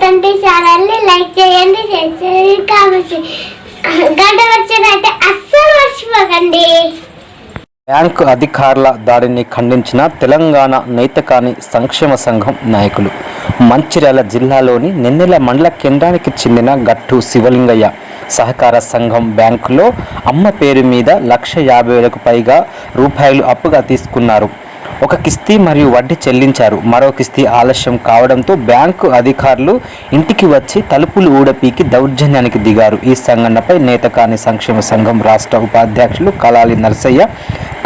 Twenty ఛానల్ని like చేయండి share చేయండి కామెంట్ గంట వచ్చినైతే అస్సలు మర్చిపోకండి. బ్యాంకు అధికారుల దాడిని ఖండించిన తెలంగాణ నైతకాని సంక్షేమ సంఘం నాయకులు. మంచిర్యాల జిల్లాలోని నిన్నెల మండల కేంద్రానికి చెందిన గట్టు శివలింగయ్య సహకార సంఘం బ్యాంకులో అమ్మ పేరు మీద లక్ష యాభై వేలకు పైగా రూపాయలు అప్పుగా తీసుకున్నారు. ఒక కిస్తీ మరియు వడ్డీ చెల్లించారు. మరో కిస్తీ ఆలస్యం కావడంతో బ్యాంకు అధికారులు ఇంటికి వచ్చి తలుపులు ఊడపీకి దౌర్జన్యానికి దిగారు. ఈ సంఘటనపై నేతకాని సంక్షేమ సంఘం రాష్ట్ర ఉపాధ్యక్షులు కలాలి నర్సయ్య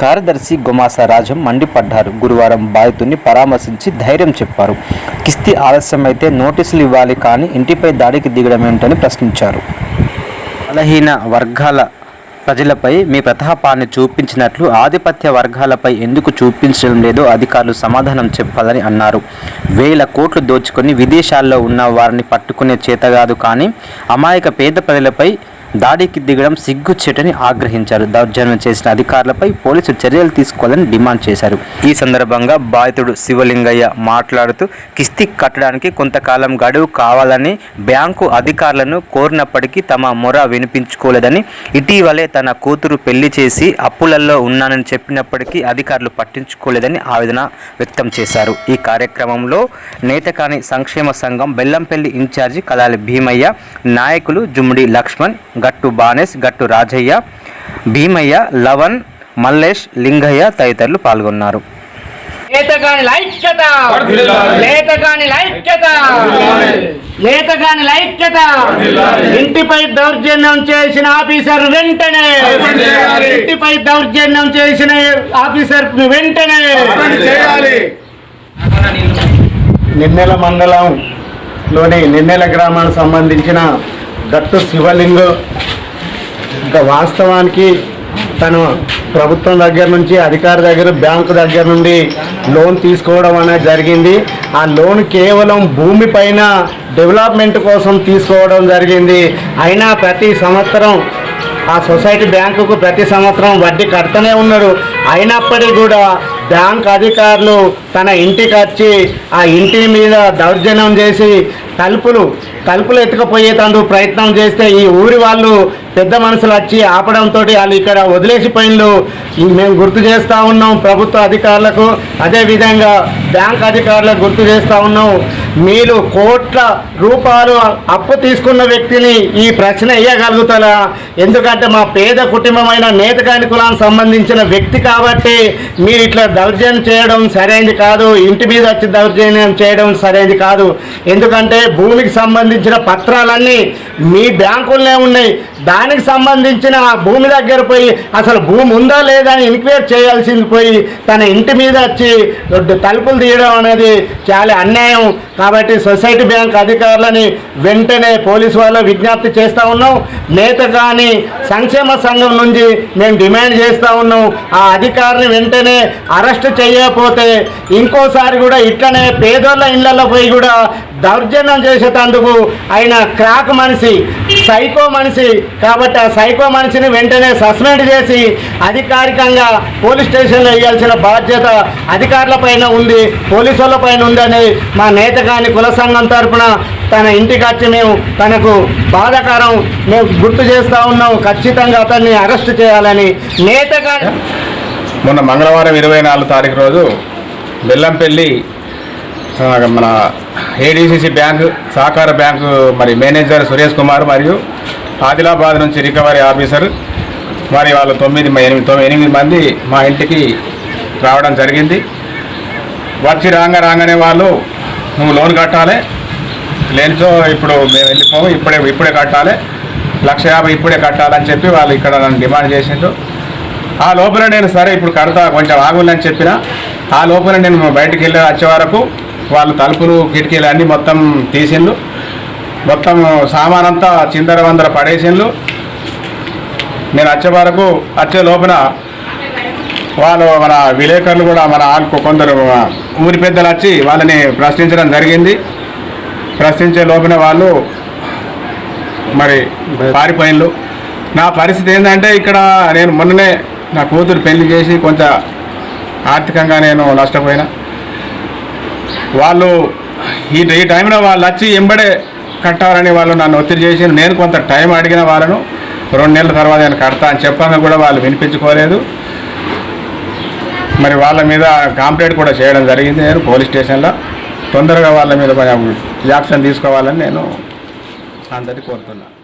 కార్యదర్శి గుమాసరాజం మండిపడ్డారు. గురువారం బాధితుడిని పరామర్శించి ధైర్యం చెప్పారు. కిస్తీ ఆలస్యమైతే నోటీసులు ఇవ్వాలి కానీ ఇంటిపై దాడికి దిగడం ఏంటని ప్రశ్నించారు. బలహీన వర్గాల ప్రజలపై మీ ప్రతాపాన్ని చూపించినట్లు ఆధిపత్య వర్గాలపై ఎందుకు చూపించడం లేదో అధికారులు సమాధానం చెప్పాలని అన్నారు. వేల కోట్లు దోచుకొని విదేశాల్లో ఉన్న వారిని పట్టుకునే చేతగాదు కానీ అమాయక పేద ప్రజలపై దాడికి దిగడం సిగ్గుచ్చేటని ఆగ్రహించారు. దౌర్జన్యం చేసిన అధికారులపై పోలీసులు చర్యలు తీసుకోవాలని డిమాండ్ చేశారు. ఈ సందర్భంగా బాధితుడు శివలింగయ్య మాట్లాడుతూ కిస్తీ కట్టడానికి కొంతకాలం గడువు కావాలని బ్యాంకు అధికారులను కోరినప్పటికీ తమ మొర వినిపించుకోలేదని ఇటీవలే తన కూతురు పెళ్ళి చేసి అప్పులలో ఉన్నానని చెప్పినప్పటికీ అధికారులు పట్టించుకోలేదని ఆవేదన వ్యక్తం చేశారు. ఈ కార్యక్రమంలో నేతకాని సంక్షేమ సంఘం బెల్లంపల్లి ఇన్ఛార్జి కలాలి భీమయ్య నాయకులు జుమ్మిడి లక్ష్మణ్ గట్టు బానేష్ గట్టు రాజయ్య భీమయ్య లవన్ మల్లేష్ లింగయ్య తదితరులు పాల్గొన్నారు. లేతగాని లైక్యత లేతగాని లైక్యత లేతగాని లైక్యత ఇంటిపై దౌర్జన్యం చేసిన ఆఫీసర్ వెంటనే! ఇంటిపై దౌర్జన్యం చేసిన ఆఫీసర్ వెంటనే! నిన్నెల మండలంలోని నిన్నెల గ్రామానికి సంబంధించిన గట్టు శివలింగం ఇంకా వాస్తవానికి తను ప్రభుత్వం దగ్గర నుంచి అధికారి దగ్గర బ్యాంకు దగ్గర నుండి లోన్ తీసుకోవడం అనేది జరిగింది. ఆ లోన్ కేవలం భూమి పైన డెవలప్మెంట్ కోసం తీసుకోవడం జరిగింది. అయినా ప్రతి సంవత్సరం ఆ సొసైటీ బ్యాంకుకు ప్రతి సంవత్సరం వడ్డీ కడుతూనే ఉన్నారు. అయినప్పటికీ కూడా బ్యాంక్ అధికారులు తన ఇంటికి వచ్చి ఆ ఇంటి మీద దౌర్జన్యం చేసి తలుపులు తలుపులు ఎత్తుకుపోయేటందుకు ప్రయత్నం చేస్తే ఈ ఊరి వాళ్ళు పెద్ద మనుషులు వచ్చి ఆపడంతో వాళ్ళు ఇక్కడ వదిలేసిపోయినలు మేము గుర్తు చేస్తూ ఉన్నాం ప్రభుత్వ అధికారులకు. అదేవిధంగా బ్యాంక్ అధికారులకు గుర్తు చేస్తూ ఉన్నాం. మీరు కోట్ల రూపాయలు అప్పు తీసుకున్న వ్యక్తిని ఈ ప్రశ్న వేయగలుగుతారా ఎందుకంటే మా పేద కుటుంబమైన నేతకాని కులానికి సంబంధించిన వ్యక్తి కాబట్టి మీరు ఇట్లా దౌర్జన్యం చేయడం సరైనది కాదు. ఇంటి మీద వచ్చి దౌర్జన్యం చేయడం సరైనది కాదు. ఎందుకంటే భూమికి సంబంధించి సంబంధించిన పత్రాలన్నీ మీ బ్యాంకులనే ఉన్నాయి. దానికి సంబంధించిన ఆ భూమి దగ్గర పోయి అసలు భూమి ఉందా లేదా అని ఎంక్వైరీ చేయాల్సింది పోయి తన ఇంటి మీద వచ్చి తలుపులు తీయడం అనేది చాలా అన్యాయం. కాబట్టి సొసైటీ బ్యాంక్ అధికారులని వెంటనే పోలీసు వాళ్ళు విజ్ఞప్తి చేస్తూ ఉన్నాం. నేత కానీ సంక్షేమ సంఘం నుంచి మేము డిమాండ్ చేస్తూ ఉన్నాం. ఆ అధికారిని వెంటనే అరెస్ట్ చేయకపోతే ఇంకోసారి కూడా ఇట్లనే పేదోళ్ళ ఇళ్ళలో పోయి కూడా దౌర్జన్యం చేసేటందుకు ఆయన క్రాక్ మనిషి సైకో మనిషి. కాబట్టి ఆ సైకో మనిషిని వెంటనే సస్పెండ్ చేసి అధికారికంగా పోలీస్ స్టేషన్లో వేయాల్సిన బాధ్యత అధికారుల పైన ఉంది పోలీసుల పైన ఉందని మా నేతగాని కుల సంఘం తరపున తన ఇంటికి వచ్చి మేము తనకు బాధాకరం మేము గుర్తు చేస్తూ ఉన్నాం. ఖచ్చితంగా అతన్ని అరెస్ట్ చేయాలని నేతగా మొన్న మంగళవారం ఇరవై నాలుగు తారీఖు రోజు బెల్లంపల్లి మన ఏడీసీసీ బ్యాంకు సహకార బ్యాంకు మరి మేనేజర్ సురేష్ కుమార్ మరియు ఆదిలాబాద్ నుంచి రికవరీ ఆఫీసర్ మరి వాళ్ళు తొమ్మిది ఎనిమిది తొమ్మిది ఎనిమిది మంది మా ఇంటికి రావడం జరిగింది. వచ్చి రాంగ రాగానే వాళ్ళు నువ్వు లోన్ కట్టాలి లేనిచో ఇప్పుడు మేము వెళ్ళిపోము ఇప్పుడే ఇప్పుడే కట్టాలి లక్ష యాభై ఇప్పుడే కట్టాలని చెప్పి వాళ్ళు ఇక్కడ నన్ను డిమాండ్ చేసిండ్రు. ఆ లోపల నేను సరే ఇప్పుడు కడతా కొంచెం ఆగులని చెప్పిన ఆ లోపల నేను బయటకు వెళ్ళి వచ్చే వరకు వాళ్ళు తలుపులు కిటికీలు అన్నీ మొత్తం తీసిండ్రు మొత్తం సామానంతా చిందర వందర పడేసిండ్రు నేను వచ్చే వరకు వచ్చే లోపల వాళ్ళు మన విలేకరులు కూడా మన ఆకు కొందరు ఊరి పెద్దలు వచ్చి వాళ్ళని ప్రశ్నించడం జరిగింది. ప్రశ్నించే లోపల వాళ్ళు మరి పారిపోయిన్లు నా పరిస్థితి ఏంటంటే ఇక్కడ నేను మొన్ననే నా కూతురు పెళ్ళి చేసి కొంచెం ఆర్థికంగా నేను నష్టపోయినా. వాళ్ళు ఈ ఈ టైంలో వాళ్ళు వచ్చి ఎంబడే కట్టాలని వాళ్ళు నన్ను ఒత్తిడి చేసి నేను కొంత టైం అడిగిన వాళ్ళను రెండు నెలల తర్వాత నేను కడతా అని చెప్పంగా కూడా వాళ్ళు వినిపించుకోలేదు. మరి వాళ్ళ మీద కాంప్లైంట్ కూడా చేయడం జరిగింది నేను పోలీస్ స్టేషన్లో. తొందరగా వాళ్ళ మీద కొంచెం యాక్షన్ తీసుకోవాలని నేను అందరినీ కోరుతున్నాను